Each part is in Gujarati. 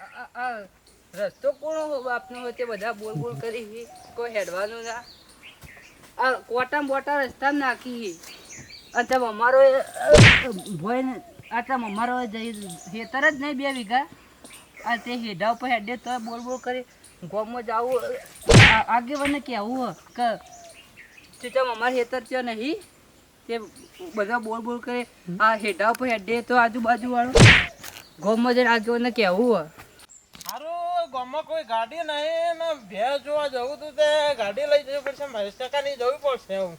આ- રસ્તો કોણ બાપનો હોય તે બધા બોલ બોલ કરી છે. કોઈ હેડવાનું ના. આ કોટા બોટા રસ્તા નાખી અને તમે અમારો ભોય ને આટલા અમારો જઈ હેતર જ નહીં બે વીઘા. આ તે હેડા ઉપર હેડે તો બોલ બોલ કરી ગોમમાં જાવું આગેવાને કહેવું કે તે તમે અમારે હેતર ત્યાં નહીં. તે બધા બોલ બોલ કરે આ હેડા ઉપર હેડે તો આજુબાજુ વાળો ગોમમાં જઈને આગેવાને કેવું હારું ગામમાં કોઈ ગાડી નહીં ને ભેંસ જોવા જવું તું તે ગાડી લઈ જવી પડશે. મહેશ કાકા ની જવું પડશે હું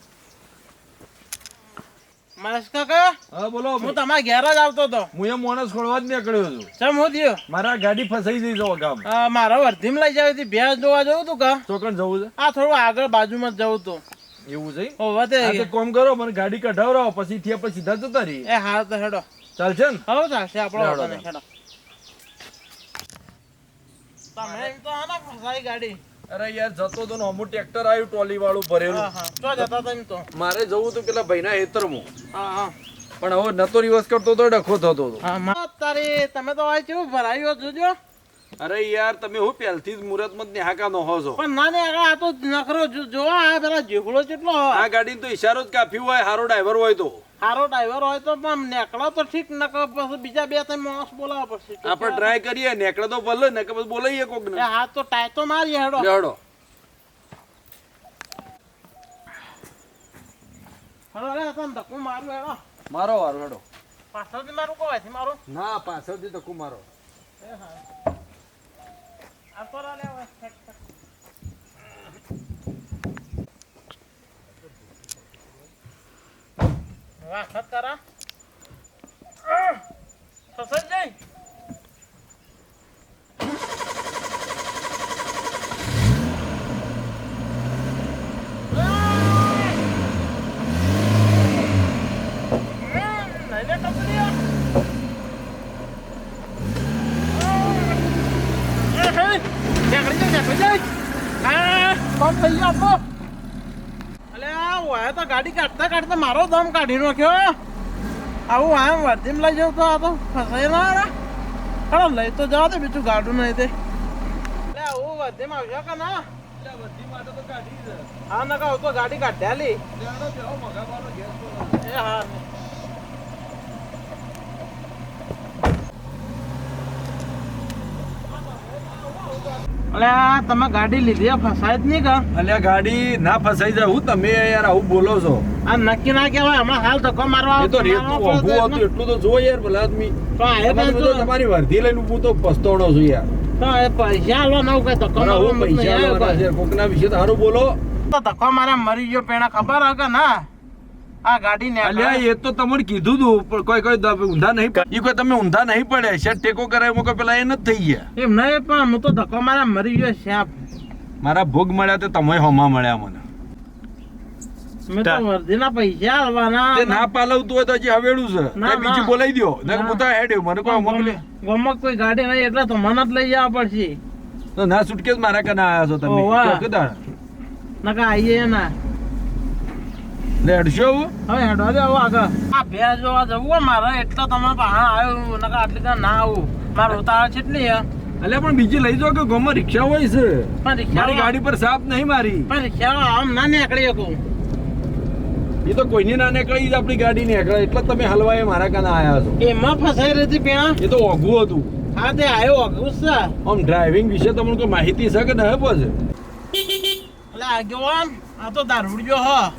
મહેશ કાકા હા બોલો. હું તમારા ઘેર જ આવતો હતો. હું એ મોણસ ખોળવા જ નીકળ્યો છું. ચમ હું થયો? મારા ગાડી ફસાઈ જઈ છો ગામ આ મારા વર્ધીમ લઈ જાવી હતી. ભેંસ જોવા જવું તું કા? ચોકન જવું છે? આ થોડું આગળ બાજુમાં જવું તું. એવું છે ઓ હા તો કોમ કરો મને ગાડી કઢાવરાવો પછી થી પછી સીધા જતા રહી. એ હા તો હેડો. ચાલશે ને? હવે ચાલશે. આપણો હેડો. તમે તો આના ફસાઈ ગાડી. અરે યાર જતો તો અમુક ટ્રેક્ટર આવ્યું ટ્રોલી વાળું ભરેલું. તો જતા તમે તો. મારે જવું તું પેલા ભાઈના હેતરમાં હા હા. પણ હવે નતો રિવર્સ કરતો તો ડખો થતો હતો. હા મા- તમે તો આ કેવું ભરાયો જોજો. અરે યાર તમે હું પહેલથી જ મુહૂર્તમાં જ નેહાકા નો હો છો. પણ ના ને આ તો નખરો જો- જોવા આ પેલા જીગડો કેટલો આ ગાડીનો તો ઈશારો જ કાફી હોય હારો ડ્રાઈવર હોય તો. સારો ડ્રાઈવર હોય તો પણ નેકળો તો ઠીક નકર પછી બીજા બે ત્રણ માણસ બોલાવવા પડશે આપણે ટ્રાય કરીએ નેકળો તો ભલે ને કે પછી બોલાઈએ કોક ને હા તો ટાય તો મારી હેડો. હેડો. રે તને ધક્કું મારું હેડો. મારો વારો હેડો. પાછળથી મારું કોઈ મારું? ના પાછળથી ધક્કો મારો. એ હા. આ તો લે હવે. ઠેક, ઠેક. વાહ, ખત કરા. આહ! ફસાઈ જાય. આહ! લઈ લે ટપલીઓ. ગાડી કાઢતા કાઢતા મારો દમ કાઢી નાખ્યો આવું આમ વર્ધીમ લઈ જવું તો આ તો ફસાઈ ના રે ચાલો લઈ તો જવા દે બીજું ગાડું નહીં તે એટલે આવું વર્ધીમ આવશે કે ના? હા ના કહું તો ગાડી કાઢ્યા લી. એ હા. આ તમે ગાડી લીધી ફસાય જ નહીં કા? અલ્યા ગાડી ના ફસાઈ જાય. હું તમે યાર આવું બોલો છો. આ નક્કી ના કહેવાય હમણાં હાલ ધક્કો મારવા એ તો રેતું ઊભું હતું એટલું તો જો યાર ભલા આદમી. તો તમારી વર્ધી લઈને ઊભું તો પસ્તાવડો છું યાર. પૈસા આલવા ના કઈ ધક્કો મારવા હું પૈસા કોકના વિશે તો સારું બોલો. તો ધક્કો મારે મરી ગયો પેણા ખબર હે કે ના? આ ગાડી ને અલ્યા એ તો તમને કીધું તું પણ કોઈ કોઈ ઊંધા નહીં પડે. કોઈ તમે ઊંધા નહીં પડે છે ટેકો કરાય મોકો પેલા એ નથી થઈ ગયા. એમ નહીં પણ હું તો ધક્કો મારા મરી ગયો સાપ મારા ભોગ મળ્યા તો તમે હોમા મળ્યા મને. મેં તો વર્ધીના પૈસા આલવાના તે ના. પાલવતું હોય તો હજી હવેડું છે. ના, બીજું. બોલાવી દો ને. હું તો હેડ્યો મને કોઈ મોકલી ગમક કોઈ ગાડી નહીં એટલે તો મને જ લઈ જવા પડશે. તો ના સુટકેસ મારા કને આવ્યા છો તમે. નકા આવીએ ના. હેડશો હું? હવે હેડો દે આગળ. આ ભેંસ જોવા જવું મારે એટલો તમે પાહા આવ્યો નકા આટલી કાં ના આવું. મારે ઉતાવળ છે નહીં એટલે પણ બીજી લઈ જાઓ કે ગામમાં રિક્ષા હોય છે? મારી ગાડી પર સાફ નહીં મારી. પણ રિક્ષા આમ ના નીકળી શકું. એ તો કોઈની ના નીકળી જ આપણી ગાડી નીકળે. એટલે જ તમે હલવાએ મારા કને આયા છો. એમાં ફસાઈ રહી હતી પેણા? એ તો ઓઘું હતું. હા તે આવ્યો ઓઘું છે. આમ ડ્રાઇવિંગ વિશે તમને કોઈ માહિતી છે કે નહીં પછી? એટલે આગેવાન આ તો દારૂડિયો હ.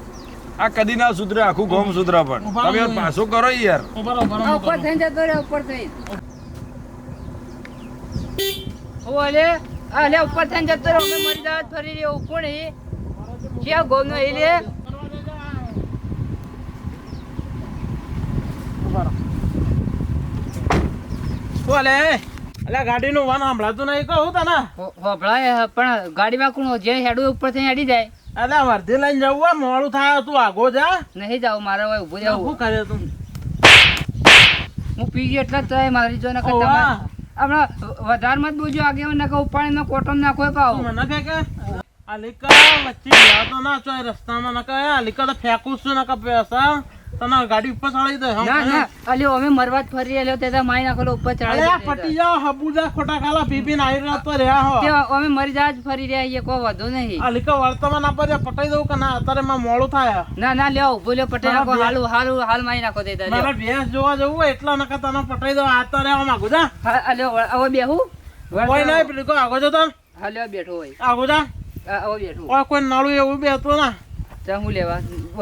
આ કદી ના સુધરે આખું ગોમ સુધરે પણ. તમે યાર પાછો કરો યાર. ઉપર થઈ જતો રે ઉપર થઈ ઓલે અલે. લે ઉપર થઈ જતો રે અમે મરી જાત ફરી રહ્યો કોણ એ ક્યાં ગોનો એ લે? બોલે એટલે ગાડીનું વાન સાંભળાતું નહીં કહું તને. સાંભળાય પણ ગાડીમાં કોણ જે હેડું ઉપર થઈ હેડી જાય. એટલે વર્ધી લઈને જવું મોડું થાય તું આગો જા. નહીં જાવ મારે હવે ઊભું શું કરે તું? હું પી ગયો એટલે તો મારી જો નકર હમણાં વધારમાં જ બોજો આગે નકર ઉપાડીને કોટમ નાખો પાવ મને કહે કે આ વચ્ચે તો ના ચોય રસ્તામાં નકર આ લીકા તો ફેંકું છું નકર પૈસા. તને ગાડી ઉપર ચડાવી દે ના ના અલ્યો અમે મરવા જ ફરી રહ્યો તે માઈ નાખેલો ઉપર ચડાવી દે. ફટી જાઓ હબુજા ખોટા ખાલા પી ના આઈ તો રહ્યા હો. તે અમે મરી જાજ ફરી રહ્યા છીએ કો વધુ નહીં. અલી કો વર્તમાન આપે પટાઈ દઉં કે ના? અત્યારે માં મોડું થાય. ના ના લ્યો ઊભો લ્યો પટેલ નાખો હાલ હાલ હાલ માઈ નાખો દે તારે. મારે ભેંસ જોવા જવું એટલા નકા તને પટાઈ દઉં આ તો રહેવા માંગુ જા. અલ્યો હવે બેહું. કોઈ નહીં પેલું કો આગો જતો હા લ્યો બેઠો હોય. આગો જા. આવો બેઠો. કોઈ નાળું એવું બેઠો હતું ના હું લેવા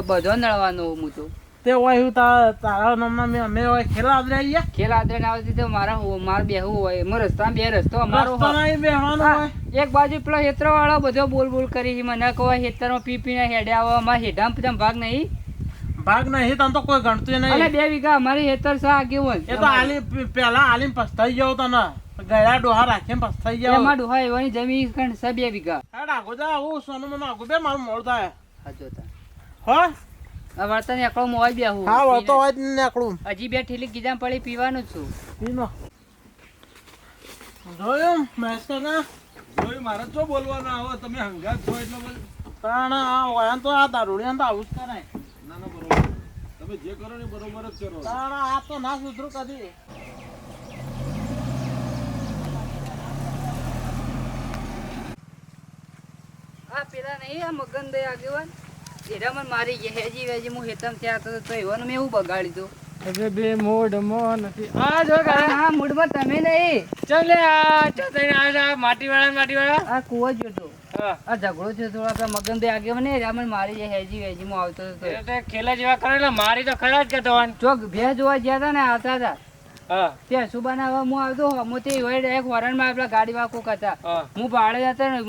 બધો નળવાનો હું તો. તે હોય હું તારા તારા નામના મેં અમે હોય ખેલા આદરે આવી ખેલા આદરે ના આવતી તો મારા હું- મારે બેહવું હોય. મારો રસ્તા બે રસ્તો અમારો રસ્તો હોય. એક બાજુ પેલો હેતરો વાળો બધો બોલ બોલ કરી છે. મને કહો હેતરમાં પી પીને હેડે આવો. અમારે હેડામ પેલા ભાગ નહીં. ભાગ નહીં તને તો કોઈ ગણતું નહીં. નહીં બે વીઘા અમારી હેતર સા આગેવાન એ તો આલી પેલા આલીમ પસ્તાઈ જાવ તને. ગયા ડોહા રાખીને પસ્તાઈ જાવ એમાં ડોહા એવાની જમીન કણ છે બે વીઘા. હેડ આગો જા હું સોનું મને આગો બે મારું મોડું થાય. હા જોતા. હો? વર્તન એકલો મોય બેહું હા. વળતો હોય જ નીકળું. હજી બે ઠેલી ગીજામ પડી પીવાનું છું. પીનો. જોયું મહેશ કાકા મારે તો બોલવાના આવો તમે હંગાત છો એટલે પણ આ વાયન તો આ દારૂડિયાને તો આવું જ કરાય. ના ના બરોબર. તમે જે કરો ને બરોબર જ કરો. પણ આ તો ના સુધરું કદી. આ પેલા નહીં આ મગન દે આગેવાન. એરા મને મારી ગયા હેજી વેજી હું હેતમ ત્યાં હતો તો એવાનું મેં એવું બગાડી દઉં. હવે બે મોઢ મો નથી. આ જો હા મૂડમાં તમે નહીં. ચાલે આ ચો તઈને આ માટી વાળા માટી વાળા આ કુવો જોતો આ ઝઘડો છે થોડા આપડે મગન દે આગે મને એરા મારી જે હેજી વેજી માં આવતો હતો તો. ખેલા જેવા કરેલા મારી તો ખરા જ કે તવાન ચોક ભે જોવા ગયા હતા ને આવતા હતા હા. ત્યાં શું બનાવવા હું આવતો હું તે હોય એક વરણમાં આપડા ગાડી વાળા કોક હતા. હું. ભાડે જતા ને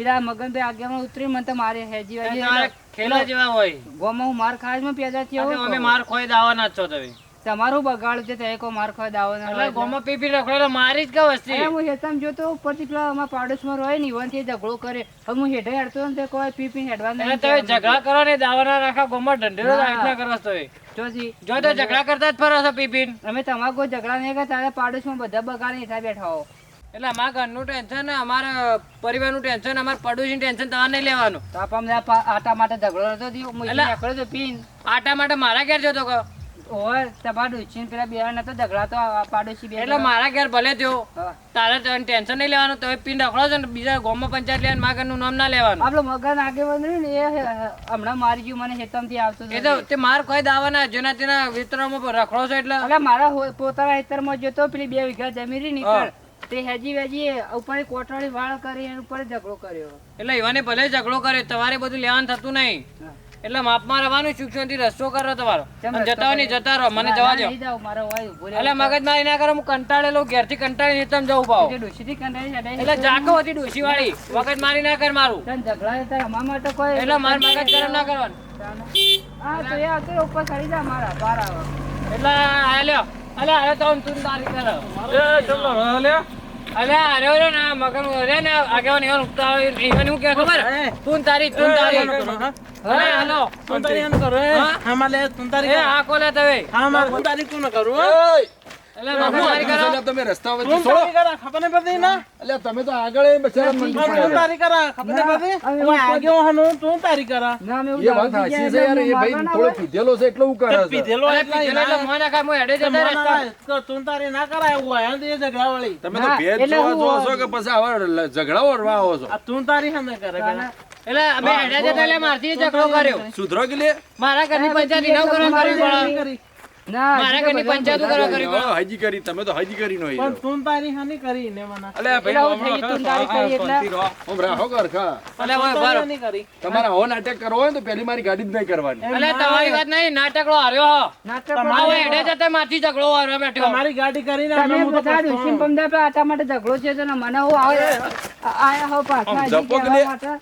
પેલા મગનભાઈ આગેવાન ઉતરી મને તો મારી હેજી વેજી ખેલા જેવા હોય. ગોમાં હું માર ખાસમાં પેદા થયો અમે માર ખોઈ દાવાના છો તમે. તમારું બગાડ છે તે કો માર ખોઈ દાવાના એટલે ગોમાં પી પી રખડેલા મારી જ કે વસ્તી હું હેતામ જોતો ઉપરથી પેલા અમાર પાડોશમાં રહે ને ઈવનથી ઝઘડો કરે. હવે હું હેઠે હેડતો ને તે કોઈ પી પી હેડવા એટલે તમે ઝઘડા કરો ને દાવાના રાખા ગોમાં ઢંઢેરો. રાઈટના કરો છો જોજી જો તો ઝઘડા કરતા જ ફરો છો પી પીને. અમે તમારા કોઈ ઝઘડા નહીં કરતા તારા પાડોશમાં બધા બગાડ હેઠા બેઠા હો. એટલે અમારા ઘરનું ટેન્શન ને અમારા પરિવારનું ટેન્શન અમારા પડોશીનું ટેન્શન તમારે નહીં લેવાનું. તો આપ અમને આટા માટે ઝઘડો નતો થયો હું. નીકળ્યો તો પીન. આટા માટે મારા ઘેર જતો કહો ઓય તમારા ડોશી પેલા બે નતો ઝઘડા તો પાડોશી બે એટલે મારા ઘેર ભલે થયો. તારે ટેન્શન નહીં લેવાનું તમે પીન રખડો છો ને બીજા ગામમાં પંચાયત લેવાનું મારા ઘરનું નામ ના લેવાનું. આપણો મગન રહ્યું ને એ હમણાં મારી ગયું મને હેતમથી આવતો એ તો તે માર કોઈ દાવાના જેના તેના વિતરણમાં રખડો છો એટલે. મારા પોતાના ખેતરમાં જતો પેલી બે વીઘા જમીન નીકળ તે હેજી વેજી ઉપર કોટવાળી વાળ કરી એના ઉપર ઝઘડો કર્યો. એટલે એવાને ભલે ઝઘડો કર્યો તમારે બધું લેવાનું થતું નહીં. એટલે માપમાં રહેવાનું શિક્ષણથી રસ્તો કરો તમારો. કેમ અને રસ્તો જતા હોય જતા રહો મને જવા દો. નહીં જાઉં, મારો વાય ઊભો રહે. એટલે મગજ મારી ના કરો હું કંટાળેલો ઘેરથી કંટાળી તમે જવું પાવ તે ડોશીથી કંટાળી જાય. એટલે જાકો હતી ડોશી વાળી મગજ મારી ના કર મારું. એટલે મારે મગજ ગરમ ના કરવાનું. હા, તો એ હતો ને ઉપર ચડી જા મારા, બહાર આવો. એટલે આ લ્યો. અલ્યા તો તું તારી કરો. અલે અરે રે ના મગન રે ને આગેવાન એવા ઉગતા ઈવન હું કે ખબર? તું તારી તું તારી. અરે હાલો. તું તારી એમ કરો એ. હા? અમારે તું તારી આ કોલે તવે હા મારે તું તારી તું કરું. એટલે મારી ઘરની પંચાયત કરવા પડે મારા ઘરની પંચાયત કરવા કરવી હાજી કરી તમે તો હાજી કરી નો પણ તું તારી હાની કરી ને મને. અલે થઈ તું તારી કરી એટલે કરખા બરો. તમારે નાટક કરવો હોય તો પેલી મારી ગાડી જ નહીં કરવાની. તમારી વાત નહીં નાટકડો હાર્યો હો. નાટક હવે હેડે જતા મારથી ઝઘડો હારવા બેઠો. તમારી ગાડી કરીને તમે બધા. પમદા આટા માટે ઝઘડો છે તો મને હું આવે આ- આયા હો પાછા.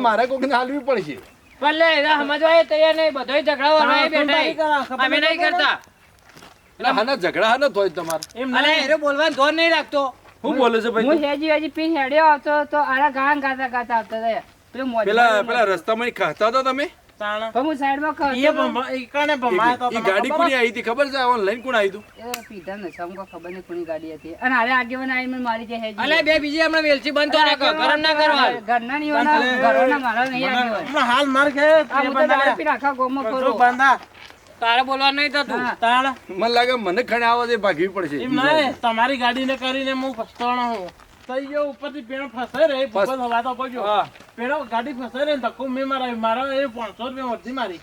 મારે કોઈને હાલવી પડશે. પણ લે એના સમજવા તૈયાર નહીં બધોય ઝઘડા વાળવા એ હા, તું તારી બેઠા અમે નહીં નહીં કરતા. એટલે હાના ઝઘડા હાના થોય તમારે. એમ ના એરો બોલવાનું ધોર નહીં રાખતો. શું બોલે છે ભાઈ હું તું? હેજી વેજી હેડ્યો આવતો તો આરા ગાન ગાતા ગાતા આવતા પેલું પેલા રસ્તામાં ખાતા હતા તમે? તાણ. પણ હું સાઈડમાં એ ભમા- એ કાને ભમાય તો ઈ ગાડી કોની આવી હતી? ખબર છે? ઓનલાઈન કોણ આવી હતું? એ પીધા ને સમકો ખબર નહીં કોની ગાડી હતી. અને હારે આગેવાન આઈ મને મારી જે હેજી. અલે બે બીજી હમણાં વેલસી બંધ તો રાખો. ગરમ ના કરવા હાલ. ઘરના નહીં હોના, ઘરોના મારા નહીં આગેવાન. હમણાં હાલ માર કે આ તો દારૂ પીને આખા ગામમાં બંધા? તારે બોલવા નહીં થતું. હા. તાણ. મને લાગે મને ખણે આવો છે ભાગવી પડશે. એમ નહીં તમારી ગાડીને કરીને હું ફસવાનો હું. થઈ ગયો ઉપરથી પેણો ફસાઈ રહી ભગવાન હવા તો પડ્યો. પેણો ગાડી ફસાઈ રહી ધક્કો મેં મારા મારા એ પાંચસો રૂપિયા વધતી મારી.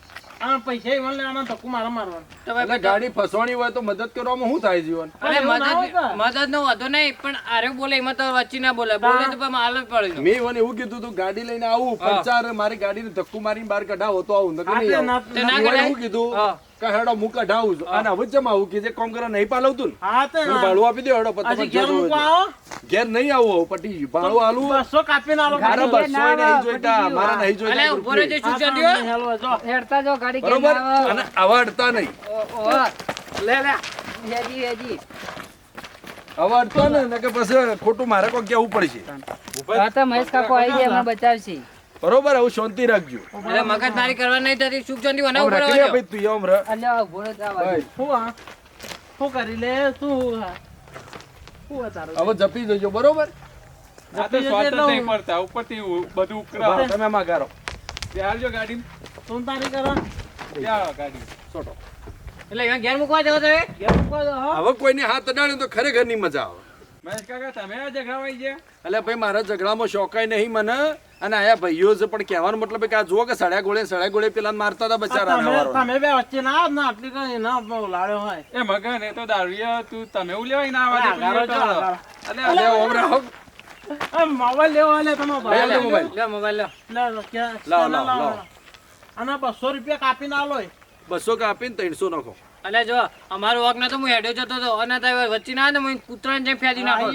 આ પૈસા એવા લે આના ધક્કો મારા મારવાનો. એટલે ગાડી ફસવાની હોય તો મદદ કરવામાં શું થાય જીવન? અરે મદદ મદદ નો વાંધો નહીં પણ આરે બોલે એમાં તો વચ્ચે ના બોલે. બોલે તો પણ હાલ પડે મેં મને એવું કીધું તું ગાડી લઈને આવું પંચાર મારી ગાડીને ધક્કો મારીને બહાર કઢાવો તો આવું નકર નહીં આવું. કીધું હા. કે હેડો હું કઢાવું છું. અને જેમ આવું કે જે કામ કરવા નહીં પાલવતું ને હા તે ભાડું આપી દે હેડો પછી ઘેર. આવો? ઘેર નહીં આવો પટી ભાડું આલુ બસો કાપીને આલો મારા બસો નહીં જોઈતા મારા નહીં અલે જોઈતા ઊભો રહેજે ચાલ્યો જો. હેડતા જો ગાડી બરોબર? અને અવાડતા નહીં. ઓ- લે લે. હેજી હેજી. અવાડતો ને કે પછી ખોટું મારે કોઈ કેવું પડશે. હા તો મહેશ કાકો આવી ગયા મને બચાવશે. બરોબર હવે શાંતિ રાખજો એટલે મગજ મારી કરવા નહીં થતી સુખ શાંતિ આમ ઉપર આવજો. ભાઈ તું યમ રે અલ્યા ત્યાં ભાઈ, શું આ? શું કરી લે શું આ? શું હવે જપી જજો બરોબર જપી જશે એટલે હું- હા, તમે આમાં ગારો તું તારી કરો. છોટો. એટલે ઘેર મૂકવા જવો તમે ઘેર મૂકવા દો, હો. હવે કોઈને હાથ અડાડ્યો તો ખરેખરની મજા આવે એટલે ભાઈ મારા ઝઘડામાં શોકાય નહીં મને. અને આયા ભાઈઓ છે પણ કહેવાનો મતલબ કે આ જુઓ કે સળ્યા ગોળે સળ્યા ગોળે પેલા મારતા હતા બચારા તમે તમે બે વચ્ચે ના આવો ને આટલી કઈ ના લાડ્યો હોય. એ મગન એ તો દારૂડિયા તું તમે એવું લેવાય ના આવા જો. અલે ઓમ મોબાઈલ લેવો તમે ભાઈ. આવજો મોબાઈલ મોબાઈલ લે, લે? લાવો, લાવો, લાવો. આના બસો રૂપિયા કાપીને આલો. બસો કાપીને ત્રણસો નાખો. અલે જો અમારો વક નતો હું હેડ્યો જતો હતો અને તમે વચ્ચે ના ને હું કૂતરાને જેમ ફેંદી નાખો.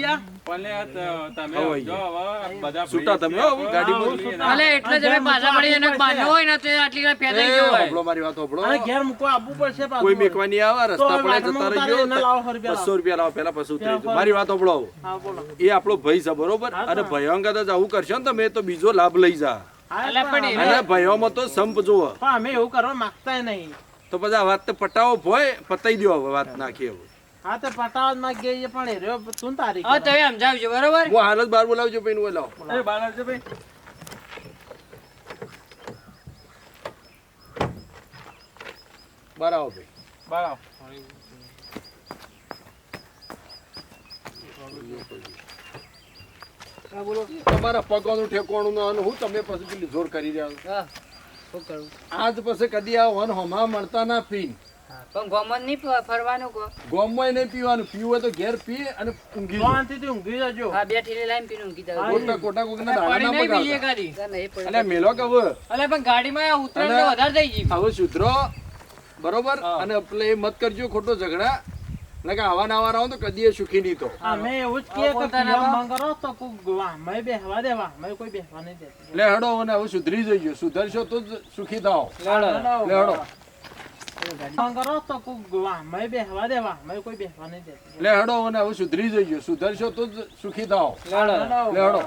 ત- તમે જો હવે બધા છૂટા તમે? હો, હવે ગાડીમાં. અલે એટલે જ પાછા પડી એને બાંધ્યો હોય ને તો એ આટલી વાર ફેંદાઈ ગયો હોય. આપણો મારી વાત આપણો અરે ઘેર મૂકો આવવું પડશે પાછું. કોઈ મેકવાની આવે રસ્તા પડે જતા રહ્યો રહેજો એને લાવો સો રૂપિયા બસો રૂપિયા લાવો પેલા પછી ઉતરી મારી વાત આપણો હા, બોલો. એ આપણો ભાઈ છે બરોબર? અને તો. ભયંકર જ આવું કરશો ને તમે તો બીજો લાભ લઈ જા. અલે પણ એને- માં તો સંપ જુઓ. પણ અમે એવું કરવા માંગતા નહીં. તો પછી વાત તો પટાવો ભોય પતાઈ દો હવે વાત નાખી હવે. હા તો પટાવતમાં ગઈ પણ એ રહ્યો તું તારી હવે તમે સમજાવજો બરોબર? હું હાલ જ બહાર બોલાવજો ભાઈ હું લાવો. એ બાલાજી ભાઈ. બહાર આવો ભાઈ. બહાર આવો. તમારા પગોનું ઠેકોણું ના હું તમે પછી પેલી જોર કરી રહ્યા છો. હા, શું કરું આજ પછી કદી આ વન હોમા મળતા ના પી પણ ગોમન નહીં ફરવાનું કો ગોમમાં નહીં પીવાનું. પીવું હોય તો ઘેર પી અને ઊંઘી. શાંતિથી ઊંઘી જજો. હા બે ઠેલી લાઈન પીને ઊંઘી જજો ખોટા કોટા કોકના દાડા ના નહીં ગાડી. અલ્યા મેલો કે હવે? અલે પણ ગાડીમાં ઉતરણ વધારે થઈ ગઈ હવે સુધરો. બરોબર? અને એટલે એ મત કરજો ખોટો ઝઘડા. ને કે આવા ના આવા રહો તો કદી સુખી નહીં તો. અમે એવું જ કે પીવા માંગરો તો વાહમાં બેહવા દે વાહમાં કોઈ બેહવા નહીં દે. લે હડો અને હવે સુધરી જઈયો સુધરશો તો જ સુખી થાઓ. લે હડો. માંગરો તો કોક વાહમાં બેહવા દે વાહમાં કોઈ બેહવા નહીં દે. લે હડો અને હવે સુધરી જઈયો સુધરશો તો જ સુખી થાઓ. એટલે હેડો.